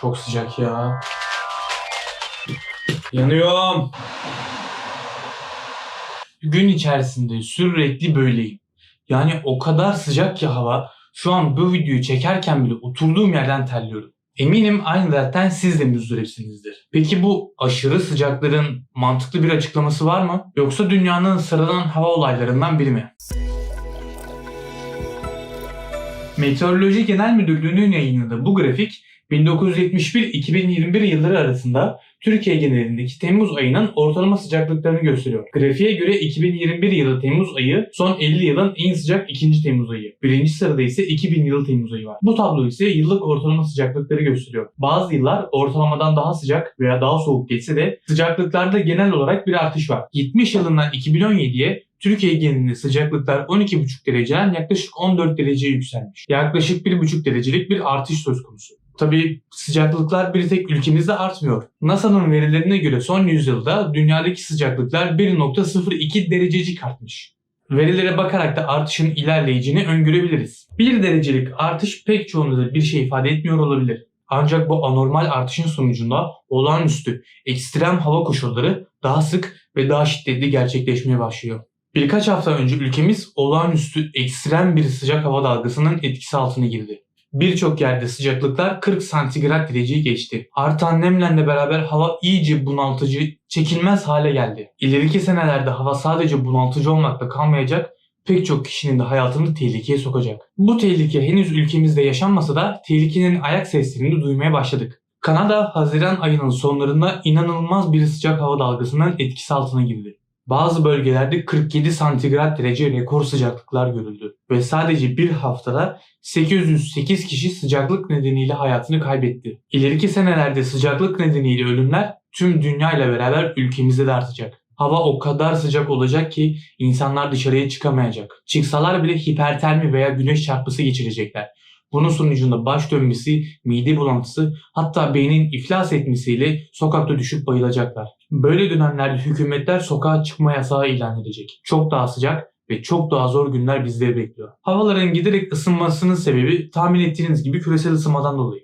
Çok sıcak ya. Yanıyorum. Gün içerisinde sürekli böyleyim. Yani o kadar sıcak ki hava. Şu an bu videoyu çekerken bile oturduğum yerden terliyorum. Eminim aynı dertten siz de müzdaripsinizdir. Peki bu aşırı sıcakların mantıklı bir açıklaması var mı? Yoksa dünyanın sıradan hava olaylarından biri mi? Meteoroloji Genel Müdürlüğü'nün yayınladığı bu grafik 1971-2021 yılları arasında Türkiye genelindeki Temmuz ayının ortalama sıcaklıklarını gösteriyor. Grafiğe göre 2021 yılı Temmuz ayı son 50 yılın en sıcak ikinci Temmuz ayı. Birinci sırada ise 2000 yılı Temmuz ayı var. Bu tablo ise yıllık ortalama sıcaklıkları gösteriyor. Bazı yıllar ortalamadan daha sıcak veya daha soğuk geçse de sıcaklıklarda genel olarak bir artış var. 70 yılından 2017'ye Türkiye genelinde sıcaklıklar 12,5 dereceden yaklaşık 14 dereceye yükselmiş. Yaklaşık 1,5 derecelik bir artış söz konusu. Tabii sıcaklıklar bir tek ülkemizde artmıyor. NASA'nın verilerine göre son yüzyılda dünyadaki sıcaklıklar 1.02 derececik artmış. Verilere bakarak da artışın ilerleyeceğini öngörebiliriz. 1 derecelik artış pek çoğunuzda bir şey ifade etmiyor olabilir. Ancak bu anormal artışın sonucunda olağanüstü, ekstrem hava koşulları daha sık ve daha şiddetli gerçekleşmeye başlıyor. Birkaç hafta önce ülkemiz olağanüstü ekstrem bir sıcak hava dalgasının etkisi altına girdi. Birçok yerde sıcaklıklar 40 santigrat dereceyi geçti. Artan nemlerle beraber hava iyice bunaltıcı, çekilmez hale geldi. İleriki senelerde hava sadece bunaltıcı olmakla kalmayacak, pek çok kişinin de hayatını tehlikeye sokacak. Bu tehlike henüz ülkemizde yaşanmasa da tehlikenin ayak seslerini duymaya başladık. Kanada Haziran ayının sonlarında inanılmaz bir sıcak hava dalgasının etkisi altına girdi. Bazı bölgelerde 47 santigrat derece rekor sıcaklıklar görüldü ve sadece bir haftada 808 kişi sıcaklık nedeniyle hayatını kaybetti. İleriki senelerde sıcaklık nedeniyle ölümler tüm dünya ile beraber ülkemizde de artacak. Hava o kadar sıcak olacak ki insanlar dışarıya çıkamayacak. Çıksalar bile hipertermi veya güneş çarpısı geçirecekler. Bunun sonucunda baş dönmesi, mide bulantısı hatta beynin iflas etmesiyle sokakta düşüp bayılacaklar. Böyle dönemlerde hükümetler sokağa çıkma yasağı ilan edecek. Çok daha sıcak ve çok daha zor günler bizleri bekliyor. Havaların giderek ısınmasının sebebi tahmin ettiğiniz gibi küresel ısınmadan dolayı.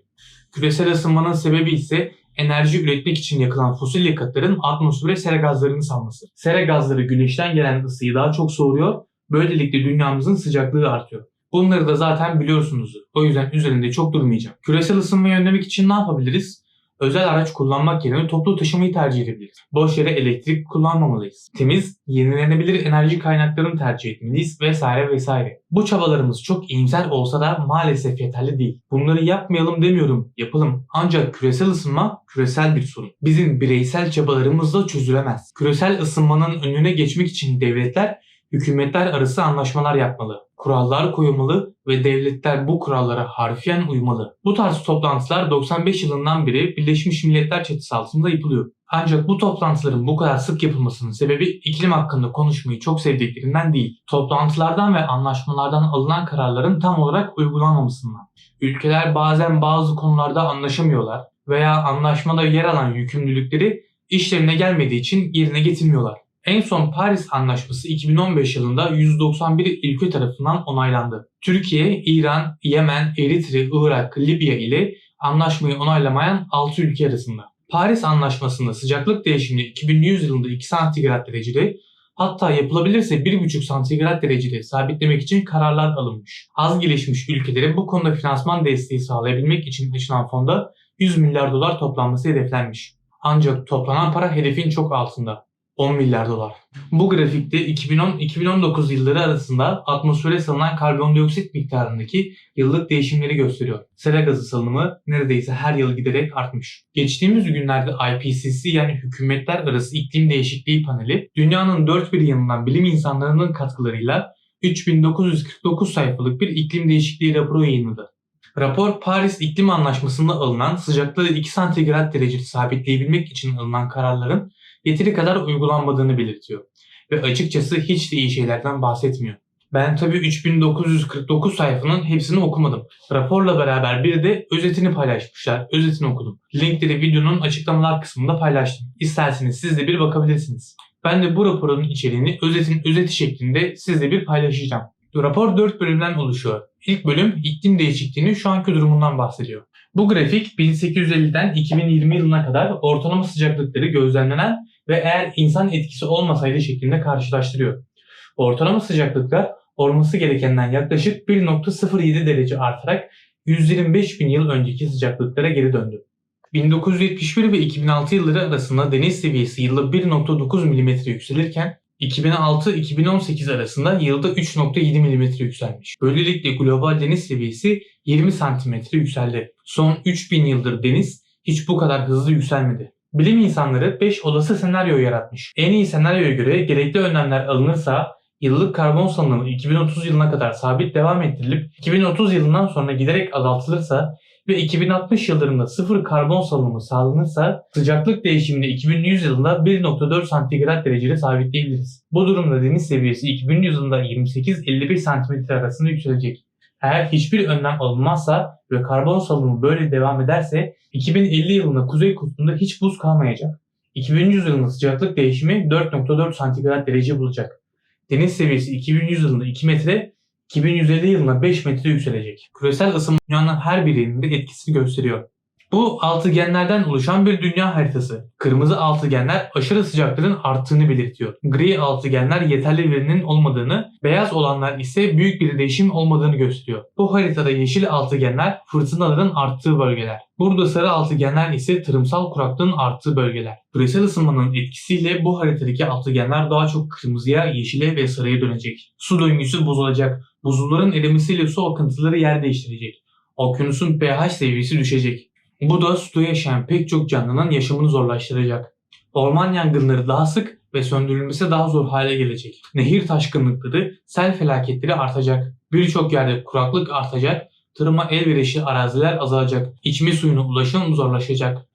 Küresel ısınmanın sebebi ise enerji üretmek için yakılan fosil yakıtların atmosfere sera gazlarını salması. Sera gazları güneşten gelen ısıyı daha çok soğuruyor, böylelikle dünyamızın sıcaklığı artıyor. Bunları da zaten biliyorsunuzdur. O yüzden üzerinde çok durmayacağım. Küresel ısınmayı önlemek için ne yapabiliriz? Özel araç kullanmak yerine toplu taşımayı tercih edebiliriz. Boş yere elektrik kullanmamalıyız. Temiz, yenilenebilir enerji kaynaklarını tercih etmeliyiz vesaire vesaire. Bu çabalarımız çok iyimser olsa da maalesef yeterli değil. Bunları yapmayalım demiyorum, yapalım. Ancak küresel ısınma küresel bir sorun. Bizim bireysel çabalarımızla çözülemez. Küresel ısınmanın önüne geçmek için devletler hükümetler arası anlaşmalar yapmalı, kurallar koymalı ve devletler bu kurallara harfiyen uymalı. Bu tarz toplantılar 95 yılından beri Birleşmiş Milletler çatısı altında yapılıyor. Ancak bu toplantıların bu kadar sık yapılmasının sebebi iklim hakkında konuşmayı çok sevdiklerinden değil. Toplantılardan ve anlaşmalardan alınan kararların tam olarak uygulanmamasından. Ülkeler bazen bazı konularda anlaşamıyorlar veya anlaşmada yer alan yükümlülükleri işlerine gelmediği için yerine getirmiyorlar. En son Paris Anlaşması 2015 yılında 191 ülke tarafından onaylandı. Türkiye, İran, Yemen, Eritre, Irak, Libya ile anlaşmayı onaylamayan 6 ülke arasında. Paris Anlaşması'nda sıcaklık değişimini 2100 yılında 2 santigrat derecede hatta yapılabilirse 1,5 santigrat derecede sabitlemek için kararlar alınmış. Az gelişmiş ülkelere bu konuda finansman desteği sağlayabilmek için açılan fonda 100 milyar dolar toplanması hedeflenmiş. Ancak toplanan para hedefin çok altında. 10 milyar dolar. Bu grafikte 2010-2019 yılları arasında atmosfere salınan karbondioksit miktarındaki yıllık değişimleri gösteriyor. Sera gazı salınımı neredeyse her yıl giderek artmış. Geçtiğimiz günlerde IPCC yani Hükümetler Arası İklim Değişikliği Paneli dünyanın dört bir yanından bilim insanlarının katkılarıyla 3949 sayfalık bir iklim değişikliği raporu yayınladı. Rapor Paris İklim Anlaşması'nda alınan sıcaklığı 2 santigrat derecede sabitleyebilmek için alınan kararların yeteri kadar uygulanmadığını belirtiyor. Ve açıkçası hiç de iyi şeylerden bahsetmiyor. Ben tabii 3949 sayfanın hepsini okumadım. Raporla beraber bir de özetini paylaşmışlar. Özetini okudum. Linkleri videonun açıklamalar kısmında paylaştım. İsterseniz siz de bir bakabilirsiniz. Ben de bu raporun içeriğini özetin özeti şeklinde sizle bir paylaşacağım. Rapor 4 bölümden oluşuyor. İlk bölüm iklim değişikliğinin şu anki durumundan bahsediyor. Bu grafik 1850'den 2020 yılına kadar ortalama sıcaklıkları gözlemlenen ve eğer insan etkisi olmasaydı şeklinde karşılaştırıyor. Ortalama sıcaklıklar olması gerekenden yaklaşık 1.07 derece artarak 125 bin yıl önceki sıcaklıklara geri döndü. 1971 ve 2006 yılları arasında deniz seviyesi yılda 1.9 mm yükselirken 2006-2018 arasında yılda 3.7 mm yükselmiş. Böylelikle global deniz seviyesi 20 cm yükseldi. Son 3000 yıldır deniz hiç bu kadar hızlı yükselmedi. Bilim insanları 5 olası senaryo yaratmış. En iyi senaryoya göre gerekli önlemler alınırsa yıllık karbon salınımı 2030 yılına kadar sabit devam ettirilip 2030 yılından sonra giderek azaltılırsa ve 2060 yıllarında sıfır karbon salınımı sağlanırsa sıcaklık değişimini 2100 yılında 1.4 santigrat derecede sabitleyebiliriz. Bu durumda deniz seviyesi 2100 yılında 28-55 santimetre arasında yükselecek. Eğer hiçbir önlem alınmazsa ve karbon salınımı böyle devam ederse 2050 yılında Kuzey Kutbu'nda hiç buz kalmayacak. 2100 yılında sıcaklık değişimi 4.4 santigrat derece bulacak. Deniz seviyesi 2100 yılında 2 metre, 2150 yılında 5 metre yükselecek. Küresel ısınma dünyanın her bir yerinde etkisini gösteriyor. Bu altıgenlerden oluşan bir dünya haritası. Kırmızı altıgenler aşırı sıcaklığın arttığını belirtiyor. Gri altıgenler yeterli verinin olmadığını, beyaz olanlar ise büyük bir değişim olmadığını gösteriyor. Bu haritada yeşil altıgenler fırtınaların arttığı bölgeler. Burada sarı altıgenler ise tarımsal kuraklığın arttığı bölgeler. Küresel ısınmanın etkisiyle bu haritadaki altıgenler daha çok kırmızıya, yeşile ve sarıya dönecek. Su döngüsü bozulacak. Buzulların erimesiyle su akıntıları yer değiştirecek. Okyanusun pH seviyesi düşecek. Bu da suda yaşayan pek çok canlının yaşamını zorlaştıracak. Orman yangınları daha sık ve söndürülmesi daha zor hale gelecek. Nehir taşkınlıkları, sel felaketleri artacak. Birçok yerde kuraklık artacak, tarıma elverişli araziler azalacak. İçme suyuna ulaşım zorlaşacak.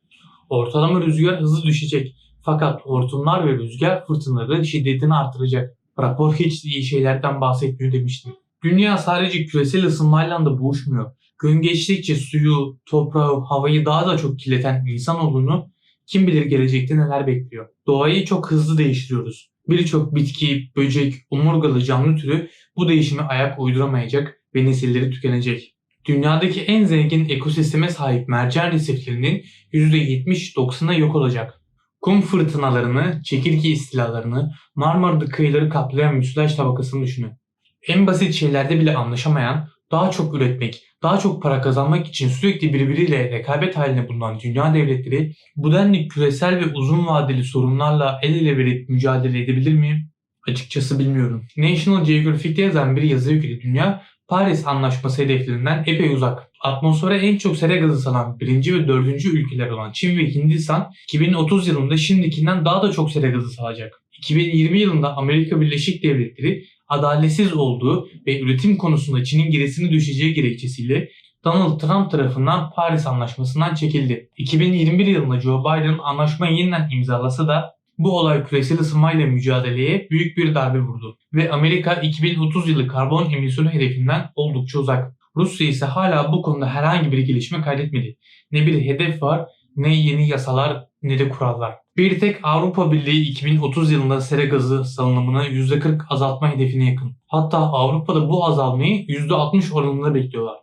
Ortalama rüzgar hızı düşecek. Fakat hortumlar ve rüzgar fırtınaları şiddetini artıracak. Rapor hiç iyi şeylerden bahsetmiyor demiştim. Dünya sadece küresel ısınmayla da boğuşmuyor gün geçtikçe suyu, toprağı, havayı daha da çok kirleten insanoğlunu kim bilir gelecekte neler bekliyor. Doğayı çok hızlı değiştiriyoruz. Birçok bitki, böcek, omurgalı canlı türü bu değişime ayak uyduramayacak ve nesilleri tükenecek. Dünyadaki en zengin ekosisteme sahip mercan resiflerinin %70-90'ı yok olacak. Kum fırtınalarını, çekirge istilalarını, Marmara kıyıları kaplayan müsilaj tabakasını düşünün. En basit şeylerde bile anlaşamayan, daha çok üretmek, daha çok para kazanmak için sürekli birbiriyle rekabet haline bulunan dünya devletleri bu denli küresel ve uzun vadeli sorunlarla el ele verip mücadele edebilir mi? Açıkçası bilmiyorum. National Geographic'te yazan bir yazıya göre dünya Paris Anlaşması hedeflerinden epey uzak. Atmosfere en çok sera gazı salan birinci ve dördüncü ülkeler olan Çin ve Hindistan 2030 yılında şimdikinden daha da çok sera gazı salacak. 2020 yılında Amerika Birleşik Devletleri adaletsiz olduğu ve üretim konusunda Çin'in gerisini düşeceği gerekçesiyle Donald Trump tarafından Paris Anlaşması'ndan çekildi. 2021 yılında Joe Biden anlaşmayı yeniden imzalasa da bu olay küresel ısınmayla mücadeleye büyük bir darbe vurdu ve Amerika 2030 yılı karbon emisyonu hedefinden oldukça uzak. Rusya ise hala bu konuda herhangi bir gelişme kaydetmedi. Ne bir hedef var, ne yeni yasalar, ne kurallar. Bir tek Avrupa Birliği 2030 yılında sera gazı salınımını %40 azaltma hedefine yakın. Hatta Avrupa'da bu azalmayı %60 oranında bekliyorlar.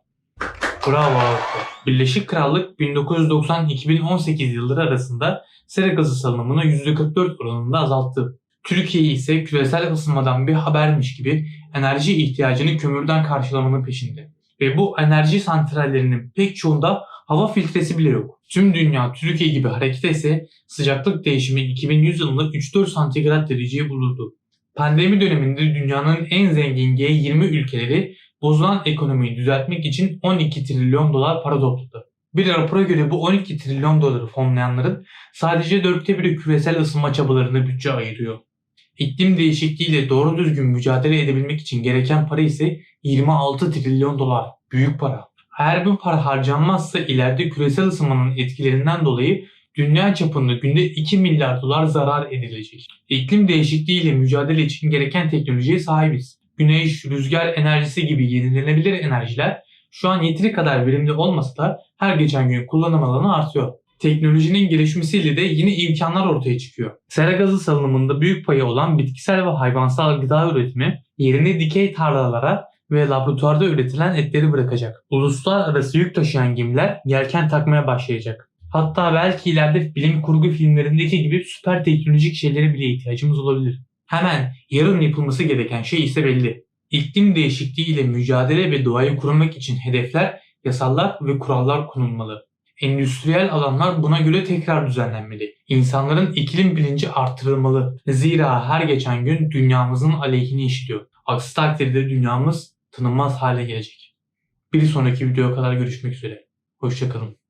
Bravo Avrupa. Birleşik Krallık 1990-2018 yılları arasında sera gazı salınımını %44 oranında azalttı. Türkiye ise küresel ısınmadan bir habermiş gibi enerji ihtiyacını kömürden karşılamanın peşinde. Ve bu enerji santrallerinin pek çoğunda hava filtresi bile yok. Tüm dünya Türkiye gibi hareket etse sıcaklık değişimi 2100 yılında 3-4 santigrat dereceyi bulurdu. Pandemi döneminde dünyanın en zengin G20 ülkeleri bozulan ekonomiyi düzeltmek için 12 trilyon dolar para topladı. Bir rapora göre bu 12 trilyon doları fonlayanların sadece dörtte biri küresel ısınma çabalarına bütçe ayırıyor. İklim değişikliğiyle doğru düzgün mücadele edebilmek için gereken para ise 26 trilyon dolar. Büyük para. Eğer bu para harcanmazsa ileride küresel ısınmanın etkilerinden dolayı dünya çapında günde 2 milyar dolar zarar edilecek. İklim değişikliğiyle mücadele için gereken teknolojiye sahibiz. Güneş, rüzgar enerjisi gibi yenilenebilir enerjiler şu an yeteri kadar verimli olmasa da her geçen gün kullanım alanı artıyor. Teknolojinin gelişmesiyle de yeni imkanlar ortaya çıkıyor. Sera gazı salınımında büyük payı olan bitkisel ve hayvansal gıda üretimi yerini dikey tarlalara ve laboratuvarda üretilen etleri bırakacak. Uluslararası yük taşıyan gemiler yelken takmaya başlayacak. Hatta belki ileride bilim kurgu filmlerindeki gibi süper teknolojik şeylere bile ihtiyacımız olabilir. Hemen yarın yapılması gereken şey ise belli. İklim değişikliği ile mücadele ve doğayı korumak için hedefler, yasallar ve kurallar konulmalı. Endüstriyel alanlar buna göre tekrar düzenlenmeli. İnsanların iklim bilinci artırılmalı. Zira her geçen gün dünyamızın aleyhine işliyor. Aksi takdirde dünyamız tanınmaz hale gelecek. Bir sonraki videoya kadar görüşmek üzere. Hoşçakalın.